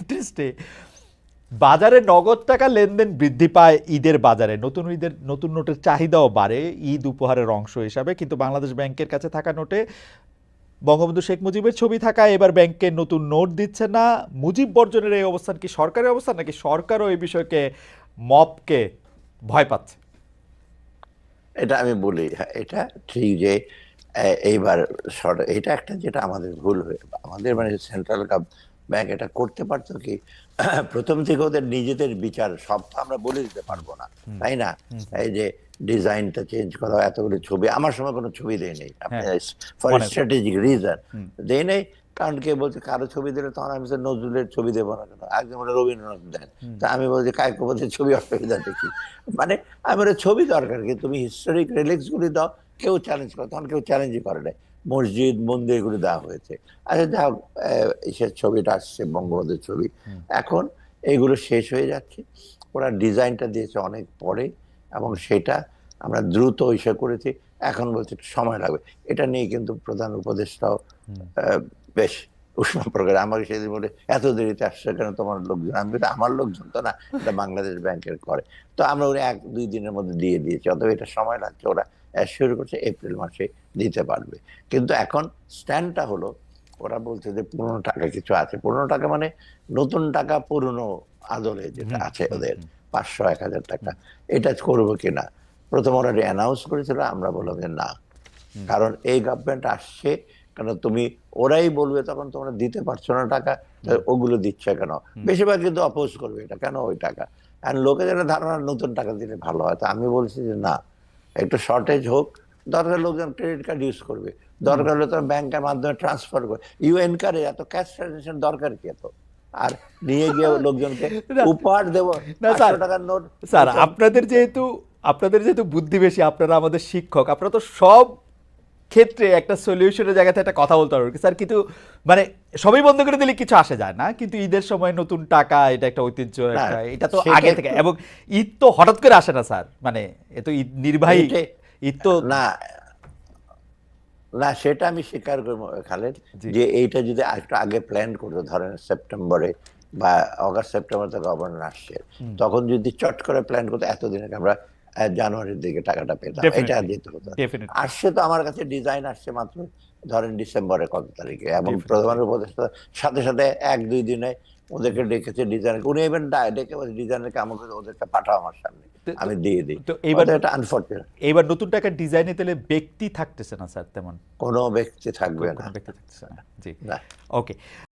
ইন্টারেস্টে বাজারে নগদ টাকা লেনদেন বৃদ্ধি পায় ঈদের বাজারে। নতুন ঈদের নতুন নোটের চাহিদাও বাড়ে ঈদ উপহারের অংশ হিসাবে। কিন্তু বাংলাদেশ ব্যাংকের কাছে থাকা নোটে বঙ্গবন্ধু শেখ মুজিবের ছবি থাকায় এবার ব্যাংকে নতুন নোট দিচ্ছে না। মুজিব বর্জনের এই অবস্থান কি সরকারের অবস্থান নাকি সরকারও এই বিষয়কে মপকে ভয় পাচ্ছে? এটা আমি বলি হ্যাঁ, এটা ঠিক যে এইবার এটা একটা যেটা আমাদের ভুল হয়ে আমাদের মানে সেন্ট্রাল ব্যাংক এটা করতে পারতো কি? প্রথম থেকে ওদের নিজেদের বিচার সব তো আমরা বলে দিতে পারব না তাই না? এই যে ডিজাইনটা চেঞ্জ করা এতগুলো ছবি আমার সময় কোনো ছবি দেয় নেই ফর স্ট্র্যাটেজিক রিজন দেয় নেই কারণ কে বলছে কারও ছবি দিলে তখন আমি নজরুলের ছবি দেবো না কেন? বলে রবীন্দ্রনাথ দেন। তা আমি বলছি কায়কে বলছে ছবি অসুবিধা দেখি মানে আমার ছবি দরকার কি? তুমি হিস্টোরিক রিলিক্স গুলি দাও কেউ চ্যালেঞ্জ করে তখন কেউ চ্যালেঞ্জই করে না মসজিদ মন্দির এগুলো দেওয়া হয়েছে। আচ্ছা যা সে ছবিটা আসছে বঙ্গবন্ধুর ছবি। এখন এগুলো শেষ হয়ে যাচ্ছে। ওরা ডিজাইনটা দিয়েছে অনেক পরে এবং সেটা আমরা দ্রুত ইসে করেছি। এখন বলছে একটু সময় লাগবে। এটা নিয়ে কিন্তু প্রধান উপদেষ্টাও বেশ উষ্ণ প্রকার। আমাকে সেদিন বলে এত দেরিতে আসছে কেন? তোমার লোকজন আমি আমার লোকজন তো না এটা বাংলাদেশ ব্যাংকের করে। তো আমরা ওরা এক দুই দিনের মধ্যে দিয়ে দিয়েছি। অথবা এটা সময় লাগছে ওরা শুরু করছে এপ্রিল মাসে দিতে পারবে। কিন্তু এখন স্ট্যান্ডটা হলো ওরা বলছে যে পুরনো টাকা কিছু আছে। পুরনো টাকা মানে নতুন টাকা পুরনো আদলে যেটা আছে ওদের পাঁচশো এক হাজার টাকা। এটা করব কিনা? প্রথম ওরা অ্যানাউন্স করেছিল আমরা বললাম যে না। কারণ এই গভর্নমেন্ট আসছে কেন তুমি ওরাই বলবে তখন তোমরা দিতে পারছ না টাকা ওগুলো দিচ্ছে কেন? বেশিরভাগ কিন্তু অপোজ করবে এটা। কেন ওই টাকা? আর লোকেদের ধারণা নতুন টাকা দিলে ভালো হয়। তো আমি বলছি যে না একটু শর্টেজ হোক দরকার লোকজন ক্রেডিট কার্ড ইউজ করবে দরকার হলে তোমার ব্যাংকের মাধ্যমে ট্রান্সফার করবে ইউ এনকারেজ এত ক্যাশ ট্রানজেকশন দরকার কি এত? আর নিয়ে গিয়ে লোকজনকে উপহার দেবো টাকার নোট স্যার আপনাদের যেহেতু আপনাদের যেহেতু বুদ্ধি বেশি আপনারা আমাদের শিক্ষক আপনারা তো সব ক্ষেত্রে একটা সলিউশনের জায়গাতে একটা কথা বলতে পারবেন স্যার কিন্তু মানে সবই বন্ধ করে দিলে কিছু আসে যায় না কিন্তু ঈদের সময় নতুন টাকা এটা একটা ঐতিহ্য এটা তো আগে থেকে। এবং ঈদ তো হঠাৎ করে আসে না স্যার। মানে এ তো ঈদ নির্বাহী ঈদ তো না না সেটা আমি স্বীকার করব খালেদ যে এইটা যদি একটু আগে প্ল্যান করতো ধরেন সেপ্টেম্বরে বা অগাস্ট সেপ্টেম্বর থেকে গভর্নর আসছে তখন যদি চট করে প্ল্যান করতো এতদিন আগে আমরা জানুয়ারির দিকে টাকাটা পেতাম এটা দিতে হতো। আসছে তো আমার কাছে ডিজাইন আসছে মাত্র ধরেন ডিসেম্বরের কত তারিখে। এবং প্রধান উপদেষ্টা সাথে সাথে এক দুই দিনে ওদেরকে ডেকেছে ডিজাইন উনি এবার ডেকে বলছে ডিজাইনারকে আমাকে ওদেরকে পাঠাও আমার সামনে। আমি দিয়ে দিই। তো এইবার- এটা আনফর্চুনেট এইবার নতুন টাকার ডিজাইনে তাহলে ব্যক্তি থাকতেছে না স্যার তেমন? কোনো ব্যক্তি থাকবে না। ব্যক্তি থাকতেছে না জি। ওকে